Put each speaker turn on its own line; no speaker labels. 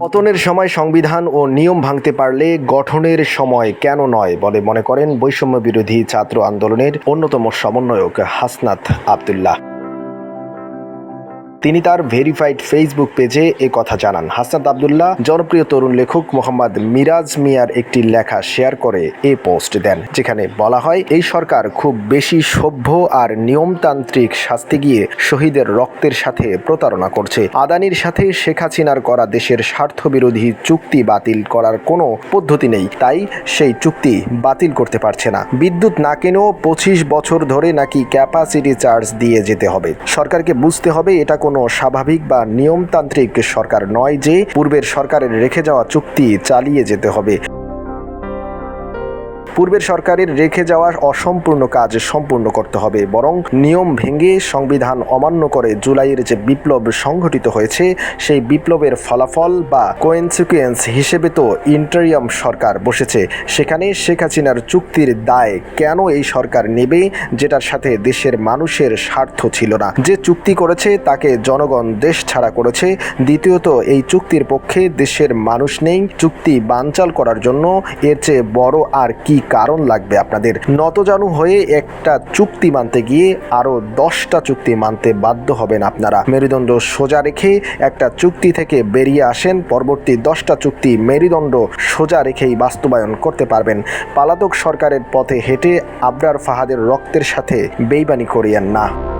পতনের সময় সংবিধান ও নিয়ম ভাঙতে পারলে গঠনের সময় কেন নয় বলে মনে করেন বৈষম্য বিরোধী ছাত্র আন্দোলনের অন্যতম সমন্বয়ক হাসনাত আবদুল্লাহ। তিনি তার ভেরিফাইড ফেসবুক পেজে এ কথা জানান। হাসনাত আবদুল্লাহ, জনপ্রিয় তরুণ লেখক মোহাম্মদ মিরাজ মিয়ার একটি লেখা শেয়ার করে এ পোস্ট দেন, যেখানে বলা হয়, এই সরকার খুব বেশি সভ্য আর নিয়মতান্ত্রিক শাস্তি গিয়ে শহীদের রক্তের সাথে প্রতারণা করছে। আদানির সাথে শেখ হাসিনার করা দেশের স্বার্থবিরোধী চুক্তি বাতিল করার কোনো পদ্ধতি নেই। তাই সেই চুক্তি বাতিল করতে পারছে না। বিদ্যুৎ না কেনেও পঁচিশ বছর ধরে নাকি ক্যাপাসিটি চার্জ দিয়ে যেতে হবে। সরকারকে বুঝতে হবে এটা কোনো স্বাভাবিক বা নিয়মতান্ত্রিক সরকার নয় যে পূর্বের সরকারের রেখে যাওয়া চুক্তি চালিয়ে যেতে হবে। পূর্বের সরকারের রেখে যাওয়া অসম্পূর্ণ কাজ সম্পূর্ণ করতে হবে, বরং নিয়ম ভেঙে সংবিধান অমান্য করে জুলাইয়ের যে বিপ্লব সংঘটিত হয়েছে, সেই বিপ্লবের ফলাফল বা কোয়েন্সিকুয়েন্স হিসেবে তো ইন্টারিয়াম সরকার বসেছে। সেখানে শেখ হাসিনার চুক্তির দায় কেন এই সরকার নেবে, যেটার সাথে দেশের মানুষের স্বার্থ ছিল না। যে চুক্তি করেছে, তাকে জনগণ দেশ ছাড়া করেছে। দ্বিতীয়ত, এই চুক্তির পক্ষে দেশের মানুষ নেই। চুক্তি বানচাল করার জন্য এর চেয়ে বড় আর কি কারণ লাগবে আপনাদের। নতজানু হয়ে একটা চুক্তি মানতে গিয়ে আরও দশটা চুক্তি মানতে বাধ্য হবেন আপনারা। মেরুদণ্ড সোজা রেখে একটা চুক্তি থেকে বেরিয়ে আসেন। পরবর্তী দশটা চুক্তি মেরুদণ্ড সোজা রেখেই বাস্তবায়ন করতে পারবেন। পালাতক সরকারের পথে হেঁটে আবরার ফাহাদের রক্তের সাথে বেইবানি করিয়েন না।